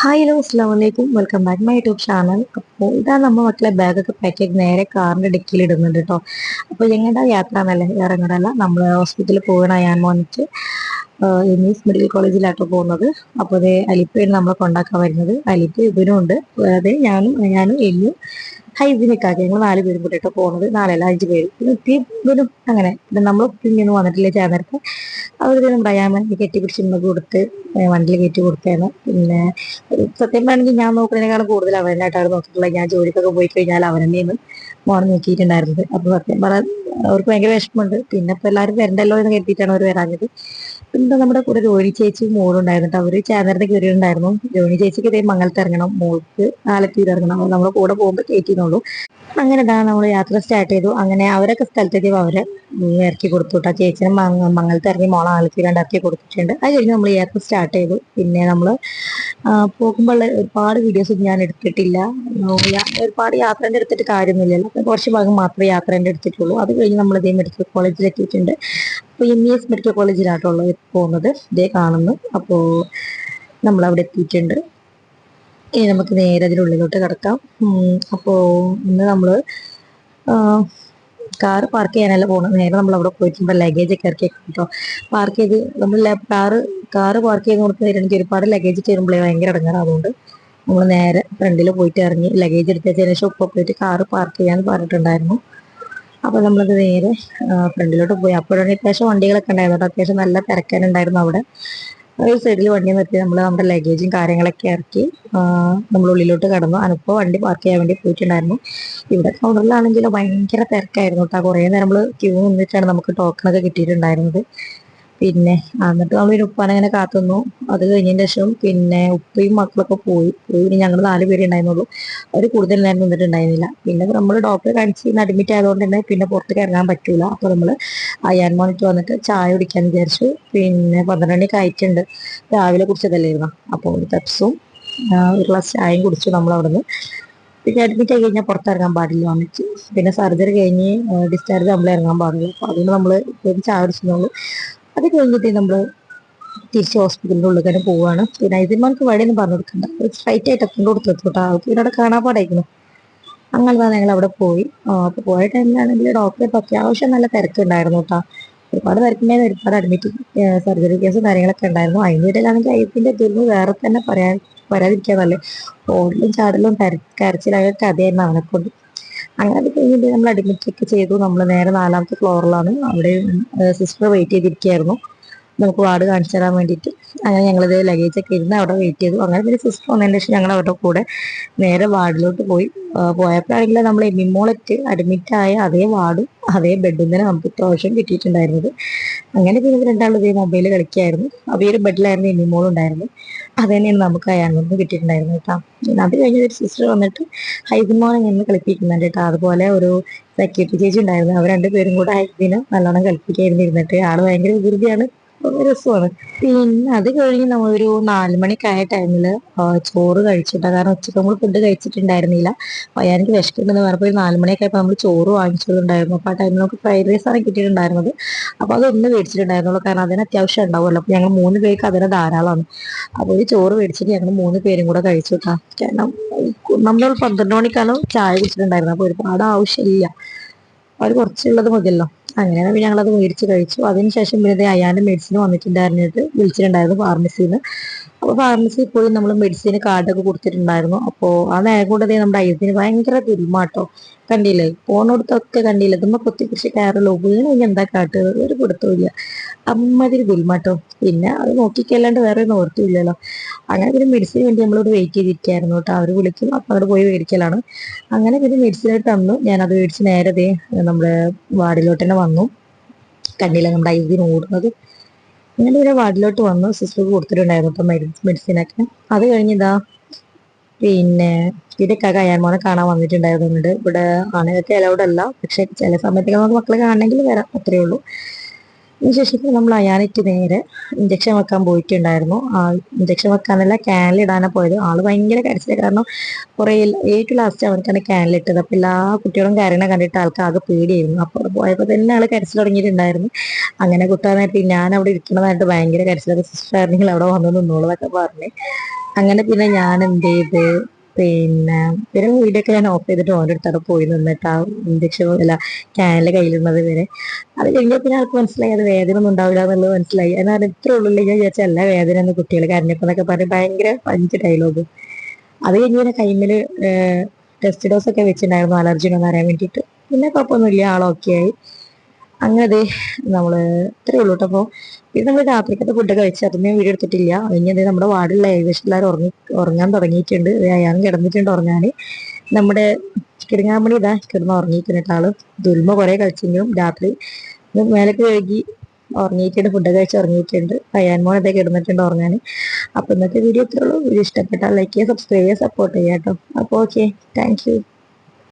Hi hello അസ്സാം വലൈക്കും welcome back my YouTube channel അപ്പോൾ ഇതാ നമ്മൾ മക്കളെ ബാഗൊക്കെ പാക്ക് ചെയ്ത് നേരെ കാറിന്റെ ഡിക്കിയിൽ ഇടുന്നുണ്ട് കേട്ടോ അപ്പോൾ ഞങ്ങളുടെ യാത്ര എന്നല്ല വേറെ എങ്ങനെയല്ല നമ്മൾ ഹോസ്പിറ്റലിൽ പോകണ ഞാൻ മോനിച്ച് എം ഇസ് മെഡിക്കൽ കോളേജിലാട്ടോ പോകുന്നത്. അപ്പോൾ അത് അലിപ്പയാണ് നമ്മളെ കൊണ്ടാക്കാൻ വരുന്നത്. അലിപ്പ് ഇവനും ഉണ്ട്. അതെ ഞാനും ഞാനും എല്ലും ഹൈജിനിക്കാക്കി ഞങ്ങൾ നാല് പേരും കൂട്ടിയിട്ട് പോകുന്നത് നാലല്ല അഞ്ച് പേര്. ഉപ്പി ഇവനും അങ്ങനെ. നമ്മൾ ഇങ്ങനെ വന്നിട്ടില്ല ചേർന്നിട്ട് അവരിതിനും പറയാൻ കെട്ടിപ്പിടിച്ച് ഇമ്മ കൊടുത്ത് വണ്ടിയിൽ കയറ്റി കൊടുത്തേന്ന്. പിന്നെ സത്യം പറയുകയാണെങ്കിൽ ഞാൻ നോക്കുന്നതിനേക്കാളും കൂടുതൽ അവനായിട്ടാണ് നോക്കിയിട്ടുള്ളത് ഞാൻ ജോലിക്കൊക്കെ പോയി കഴിഞ്ഞാൽ അവൻ തന്നെയാണ് നോക്കിയിട്ടുണ്ടായിരുന്നത്. അപ്പൊ സത്യം പറയാൻ അവർക്ക് ഭയങ്കര വിഷമമുണ്ട്. പിന്നെ ഇപ്പൊ എല്ലാവരും വരണ്ടല്ലോ എന്ന് കരുതിയിട്ടാണ് അവർ വരാഞ്ഞത്. പിന്നെ നമ്മുടെ കൂടെ രോഹിണി ചേച്ചി മോളുണ്ടായിരുന്നു അവർ ചേർന്നേരത്തെ കയറിയിട്ടുണ്ടായിരുന്നു. രോഹിണി ചേച്ചിക്ക് ഇതേ മംഗലത്ത് ഇറങ്ങണം. മോൾക്ക് ആലത്തൂർ ഇറങ്ങണം. നമ്മുടെ കൂടെ പോകുമ്പോൾ കയറ്റിന്നുള്ളൂ അങ്ങനെ ഇതാണ് നമ്മൾ യാത്ര സ്റ്റാർട്ട് ചെയ്തു. അങ്ങനെ അവരൊക്കെ സ്ഥലത്തേക്ക് അവരെ ഇറക്കി കൊടുത്തു ചേച്ചിനെ മംഗലത്ത് ഇറങ്ങി മോളെ ആലത്തൂർ ഇറക്കി കൊടുത്തിട്ടുണ്ട്. അത് കഴിഞ്ഞ് നമ്മൾ യാത്ര സ്റ്റാർട്ട് ചെയ്തു. പിന്നെ നമ്മൾ പോകുമ്പോൾ ഒരുപാട് വീഡിയോസ് ഞാൻ എടുത്തിട്ടില്ല. ഒരുപാട് യാത്രേന്റെ എടുത്തിട്ട് കാര്യമൊന്നുമില്ലല്ലോ. കുറച്ച് ഭാഗം മാത്രമേ യാത്രേന്റെ എടുത്തിട്ടുള്ളൂ. അത് കഴിഞ്ഞ് നമ്മൾ ഇതേ മെഡിക്കൽ കോളേജിൽ എത്തിയിട്ടുണ്ട്. അപ്പോൾ എം ഇ എസ് മെഡിക്കൽ കോളേജിലാട്ടുള്ളത് പോകുന്നത് ഇതേ കാണുന്നു. അപ്പോൾ നമ്മൾ അവിടെ എത്തിയിട്ടുണ്ട്. ഇനി നമുക്ക് നേരെ അതിനുള്ളിലോട്ട് കിടക്കാം. അപ്പോൾ ഇന്ന് നമ്മൾ കാർ പാർക്ക് ചെയ്യാനല്ല പോകണം നേരെ നമ്മൾ അവിടെ പോയിട്ടുമ്പോൾ ലഗേജ് ഒക്കെ ഇറക്കി കേട്ടോ പാർക്ക് ചെയ്ത് നമ്മൾ കാറ് കാറ് പാർക്ക് ചെയ്ത് കൊടുത്ത് എനിക്ക് ഒരുപാട് ലഗേജ് ചെയ്യുമ്പോഴേ ഭയങ്കര ഇടങ്ങാറ് നമ്മൾ നേരെ ഫ്രണ്ടിൽ പോയിട്ട് ഇറങ്ങി ലഗേജ് എടുത്തതിന് ശേഷം ഉപ്പ പോയിട്ട് കാറ് പാർക്ക് ചെയ്യാന്ന് പറഞ്ഞിട്ടുണ്ടായിരുന്നു. അപ്പോൾ നമ്മളത് നേരെ ഫ്രണ്ടിലോട്ട് പോയി. അപ്പോഴാണ് അത്യാവശ്യം വണ്ടികളൊക്കെ ഉണ്ടായിരുന്നു. അത്യാവശ്യം നല്ല തിരക്കാനുണ്ടായിരുന്നു അവിടെ. ഒരു സൈഡിൽ വണ്ടി നിർത്തി. നമ്മൾ നമ്മുടെ ലഗേജും കാര്യങ്ങളൊക്കെ ഇറക്കി നമ്മൾ ഉള്ളിലോട്ട് കടന്നു. അനുപ്പോ വണ്ടി പാർക്ക് ചെയ്യാൻ വേണ്ടി പോയിട്ടുണ്ടായിരുന്നു. ഇവിടെ കൗണ്ടറിലാണെങ്കിലും ഭയങ്കര തിരക്കായിരുന്നു കേട്ടോ കുറേ നേരം നമ്മൾ ക്യൂ നിന്നിട്ടാണ് നമുക്ക് ടോക്കണൊക്കെ കിട്ടിയിട്ടുണ്ടായിരുന്നത്. പിന്നെ എന്നിട്ട് നമ്മൾ ഒരു ഉപ്പാനെ അങ്ങനെ കാത്തുന്നു അത് കഴിഞ്ഞതിന് ശേഷം പിന്നെ ഉപ്പയും മക്കളൊക്കെ പോയി. പോയി പിന്നെ ഞങ്ങൾ നാല് പേര് ഉണ്ടായിരുന്നുള്ളൂ. അവർ കൂടുതൽ നേരം നിന്നിട്ടുണ്ടായിരുന്നില്ല. പിന്നെ നമ്മൾ ഡോക്ടറെ കാണിച്ച് അഡ്മിറ്റ് ആയതുകൊണ്ട് തന്നെ പിന്നെ പുറത്തേക്ക് ഇറങ്ങാൻ പറ്റൂല. അപ്പോൾ നമ്മൾ അയ്യാൻ മോണിറ്റ് വന്നിട്ട് ചായ കുടിക്കാൻ വിചാരിച്ചു. പിന്നെ പന്ത്രണ്ട് മണിക്ക് ആയിട്ടുണ്ട്. രാവിലെ കുടിച്ചതല്ലായിരുന്നു അപ്പോൾ ഒരു പെപ്സും ഒരു ഗ്ലാസ് ചായയും കുടിച്ചു നമ്മൾ അവിടുന്ന്. പിന്നെ അഡ്മിറ്റ് ആയി കഴിഞ്ഞാൽ പുറത്തിറങ്ങാൻ പാടില്ല വന്നിട്ട്. പിന്നെ സർജറി കഴിഞ്ഞ് ഡിസ്ചാർജ് നമ്മൾ ഇറങ്ങാൻ പാടില്ല അപ്പോൾ അതുകൊണ്ട് നമ്മൾ ചായ കുടിച്ചെന്നുള്ളൂ. അത് കഴിഞ്ഞിട്ട് നമ്മൾ തിരിച്ച് ഹോസ്പിറ്റലിന്റെ ഉള്ളിൽ പോവുകയാണ്. പിന്നെ ഇതിന്മാർക്ക് വഴിയൊന്നും പറഞ്ഞു കൊടുക്കണ്ട. ഒരു സ്ട്രൈറ്റ് ആയിട്ട് അക്കൗണ്ട് കൊടുത്തു കേട്ടോ ആൾക്ക്. ഇവിടെ കാണാൻ പാടായിരുന്നു അങ്ങനെ തന്നെ ഞങ്ങൾ അവിടെ പോയി. അപ്പോൾ പോയ ടൈമിലാണെങ്കിൽ ഇപ്പം അത്യാവശ്യം നല്ല തിരക്കുണ്ടായിരുന്നു കേട്ടോ. ഒരുപാട് തിരക്കുണ്ടായിരുന്നു ഒരുപാട് അഡ്മിറ്റ് സർജറി കേസും കാര്യങ്ങളൊക്കെ ഉണ്ടായിരുന്നു. അതിന്റെ ഇടയിലാണെങ്കിൽ അയ്യത്തിന്റെ ഇതൊന്നും വേറെ തന്നെ പറയാൻ വരാതിരിക്കാതല്ലേ ഓടലും ചാടലും കര- കരച്ചിലായ കഥയായിരുന്നു അവനെ കൊണ്ട് അങ്ങനെ കഴിഞ്ഞിട്ട് നമ്മൾ അഡ്മിറ്റ് ഒക്കെ ചെയ്തു. നമ്മൾ നേരെ നാലാമത്തെ ഫ്ലോറിലാണ് അവിടെ സിസ്റ്റർ വെയിറ്റ് ചെയ്തിരിക്കുകയായിരുന്നു നമുക്ക് വാർഡ് കാണിച്ചു തരാൻ വേണ്ടിയിട്ട്. അങ്ങനെ ഞങ്ങളിത് ലഗേജ് ഒക്കെ ഇരുന്ന് അവിടെ വെയിറ്റ് ചെയ്തു. അങ്ങനെ പിന്നെ സിസ്റ്റർ വന്നതിന് ശേഷം ഞങ്ങൾ അവരുടെ കൂടെ നേരെ വാർഡിലോട്ട് പോയി. പോയപ്പോഴാണെങ്കിൽ നമ്മൾ എമ്മിമോളറ്റ് അഡ്മിറ്റായ അതേ വാർഡും അതേ ബെഡും തന്നെ നമുക്ക് ഇപ്രാവശ്യം കിട്ടിയിട്ടുണ്ടായിരുന്നത്. അങ്ങനെ പിന്നെ രണ്ടാളും ഇതേ മൊബൈൽ കളിക്കായിരുന്നു അപ്പോൾ ഈ ഒരു ബെഡിലായിരുന്നു എമ്മിമോൾ ഉണ്ടായിരുന്നു അത് തന്നെയാണ് നമുക്ക് അയാളൊന്നും കിട്ടിയിട്ടുണ്ടായിരുന്നു കേട്ടോ. അത് കഴിഞ്ഞ ഒരു സിസ്റ്റർ വന്നിട്ട് ഹൈദിമോനെ എന്ന് കളിപ്പിക്കുന്നുണ്ട് കേട്ടോ. അതുപോലെ ഒരു സെക്യൂരിറ്റി ചേച്ചി ഉണ്ടായിരുന്നു. അവർ രണ്ടുപേരും കൂടെ ഹൈദിനെ നല്ലോണം കളിപ്പിക്കായിരുന്നു ഇരുന്നിട്ട് ആൾ ഭയങ്കര വികൃതിയാണ്. രസമാണ്. പിന്നെ അത് കഴിഞ്ഞ് നമ്മളൊരു നാല് മണിക്കായ ടൈമിൽ ചോറ് കഴിച്ചിട്ടാണ് കാരണം ഉച്ചയ്ക്ക് നമ്മൾ ഫുഡ് കഴിച്ചിട്ടുണ്ടായിരുന്നില്ല. എനിക്ക് വിശക്കുന്നുണ്ടെന്ന് പറഞ്ഞപ്പോൾ ഒരു നാല് മണിയൊക്കെ ആയപ്പോൾ നമ്മൾ ചോറ് വാങ്ങിച്ചതുണ്ടായിരുന്നു അപ്പോൾ ആ ടൈമിൽ നമുക്ക് ഫ്രൈഡ് റൈസ് ആണ് കിട്ടിയിട്ടുണ്ടായിരുന്നത്. അപ്പോൾ അതൊന്ന് മേടിച്ചിട്ടുണ്ടായിരുന്നുള്ളൂ. കാരണം അതിന് അത്യാവശ്യം ഉണ്ടാവുമല്ലോ. അപ്പോൾ ഞങ്ങൾ മൂന്ന് പേർക്ക് അതിന് ധാരാളമാണ്. അപ്പോൾ ഒരു ചോറ് മേടിച്ചിട്ട് ഞങ്ങൾ മൂന്ന് പേരും കൂടെ കഴിച്ചു കാരണം നമ്മൾ പന്ത്രണ്ട് മണിക്കാണ് ചായ കുടിച്ചിട്ടുണ്ടായിരുന്നത്. അപ്പോൾ ഒരുപാട് ആവശ്യമില്ല. അവർ കുറച്ചുള്ളത് മതിയല്ലോ. അങ്ങനെയാണ് പിന്നെ ഞങ്ങളത് മേടിച്ച് കഴിച്ചു. അതിനുശേഷം പിന്നെ അയാളുടെ മെഡിസിൻ വന്നിട്ടുണ്ടായിരുന്നിട്ട് വിളിച്ചിട്ടുണ്ടായിരുന്നു അപ്പോൾ ഫാർമസിയിൽ പോയി നമ്മൾ മെഡിസിന് കാർഡൊക്കെ കൊടുത്തിട്ടുണ്ടായിരുന്നു. അപ്പോൾ ആ നേരം കൊണ്ട് നമ്മുടെ അയ്യത്തിന് ഭയങ്കര തിരുമാട്ടോ കണ്ടില്ലേ? പോണോടത്തൊക്കെ കണ്ടില്ല? ഇതുമ്മ കൊത്തി പിടിച്ച് കയറല്ലോ വീണെങ്കിൽ എന്താ കാട്ടുക? ഒരു കൊടുത്തുമില്ല അമ്മതിരി തുരുമാട്ടോ പിന്നെ അത് നോക്കിക്കല്ലാണ്ട് വേറെ ഒന്നും ഓർത്തില്ലല്ലോ. അങ്ങനെ പിന്നെ മെഡിസിന് വേണ്ടി നമ്മളോട് വെയിറ്റ് ചെയ്തിരിക്കുകയായിരുന്നു കേട്ടോ. അവർ വിളിക്കും. അപ്പം അവിടെ പോയി മേടിക്കലാണ്. അങ്ങനെ പിന്നെ മെഡിസിനായിട്ട് തന്നു. ഞാനത് മേടിച്ച് നേരത്തെ നമ്മുടെ വാർഡിലോട്ട് തന്നെ വന്നു. കണ്ടില്ല? നമ്മുടെ ഐസിന് ഓടുന്നത്. അങ്ങനെ ഇവിടെ വാർഡിലോട്ട് വന്നു. സിസ്റ്റർക്ക് കൊടുത്തിട്ടുണ്ടായിരുന്നു ഇപ്പം മെഡിസിനൊക്കെ. അത് കഴിഞ്ഞിതാ പിന്നെ ഇതൊക്കെ കയ്യാൻമോനെ കാണാൻ വന്നിട്ടുണ്ടായിരുന്നുണ്ട് ഇവിടെ ആണുങ്ങൾക്ക് അലൗഡ് അല്ല. പക്ഷെ ചില സമയത്തൊക്കെ നമുക്ക് മക്കളെ കാണണമെങ്കിൽ വരാം. അത്രേ ഉള്ളൂ. അതിനുശേഷം നമ്മൾ അയാനിട്ട് നേരെ ഇഞ്ചക്ഷൻ വെക്കാൻ പോയിട്ടുണ്ടായിരുന്നു. ഇഞ്ചക്ഷൻ വെക്കാനല്ല ക്യാനിലിടാനാണ് പോയത്. ആൾ ഭയങ്കര കരച്ചില്ല കാരണം കുറേ ഏറ്റവും ലാസ്റ്റ് അവനക്കാണ് ക്യാനിലിട്ടത് അപ്പൊ എല്ലാ കുട്ടികളും കരയണ കണ്ടിട്ട് ആൾക്ക് ആകെ പേടിയായിരുന്നു. അപ്പോൾ പോയപ്പോൾ തന്നെ ആൾ കരച്ചിൽ തുടങ്ങിയിട്ടുണ്ടായിരുന്നു. അങ്ങനെ കുട്ടാൻ നേരത്തെ ഞാൻ അവിടെ ഇരിക്കണതായിട്ട് ഭയങ്കര കരച്ചിലൊക്കെ സിസ്റ്റർ ആയിരുന്നെങ്കിൽ അവിടെ വന്നു നിന്നോളൂ എന്നൊക്കെ പറഞ്ഞ്. അങ്ങനെ പിന്നെ ഞാൻ എന്ത് ചെയ്ത് പിന്നെ വീഡിയോ ഒക്കെ ഞാൻ ഓഫ് ചെയ്തിട്ട് ഓന്റെ അടുത്ത് പോയി നിന്നിട്ട് ആ ഇഞ്ചക്ഷൻ അല്ല ക്യാനിലെ കയ്യിലിരുന്നത് വരെ. അത് കഴിഞ്ഞാൽ പിന്നെ ആൾക്ക് മനസ്സിലായി അത് വേദന ഒന്നും ഉണ്ടാവില്ല എന്നുള്ളത് മനസ്സിലായി. എന്നാൽ ഇത്ര ഉള്ളില്ല ഞാൻ വിചാരിച്ച എല്ലാ വേദന എന്ന് കുട്ടികൾ കരഞ്ഞപ്പോന്നൊക്കെ പറഞ്ഞ് ഭയങ്കര പഞ്ച് ഡയലോഗ് അത് കഴിഞ്ഞ് പിന്നെ കൈമിൽ ടെസ്റ്റ് ഡോസ് ഒക്കെ വെച്ചിട്ടുണ്ടായിരുന്നു അലർജി ഉണ്ടോ എന്ന് അറിയാൻ വേണ്ടിയിട്ട്. പിന്നെ കുഴപ്പമൊന്നുമില്ല ആളൊക്കെ ആയി. അങ്ങനെ ദേ നമ്മൾ ഇത്രേ ഉള്ളൂ കേട്ടോ അപ്പോൾ ഇത് നമ്മൾ രാത്രിക്കത്തെ ഫുഡ് കഴിച്ച് അതൊന്നും വീഡിയോ എടുത്തിട്ടില്ല. ഇനി അതേ നമ്മുടെ വാർഡിലുള്ള ഏകദേശം എല്ലാവരും ഉറങ്ങി ഉറങ്ങാൻ തുടങ്ങിയിട്ടുണ്ട്. അയാളും കിടന്നിട്ടുണ്ട് ഉറങ്ങാൻ. നമ്മുടെ കിടങ്ങാമണി ഇതാ കിടന്ന് ഉറങ്ങിയിട്ടുണ്ട് ആൾ ദുൽമ കുറെ കളിച്ചെങ്കിലും രാത്രി. മേലൊക്കെ കഴുകി ഉറങ്ങിയിട്ടുണ്ട് ഫുഡ് കഴിച്ച് ഉറങ്ങിയിട്ടുണ്ട്. അയ്യാൻമോൻ ഇതേ കിടന്നിട്ടുണ്ട് ഉറങ്ങാൻ. അപ്പോൾ ഇന്നത്തെ വീഡിയോ ഇത്രേ ഉള്ളൂ. വീഡിയോ ഇഷ്ടപ്പെട്ടാൽ ലൈക്ക് ചെയ്യുക സബ്സ്ക്രൈബ് ചെയ്യുക സപ്പോർട്ട് ചെയ്യാട്ടോ കേട്ടോ അപ്പോൾ ഓക്കെ താങ്ക്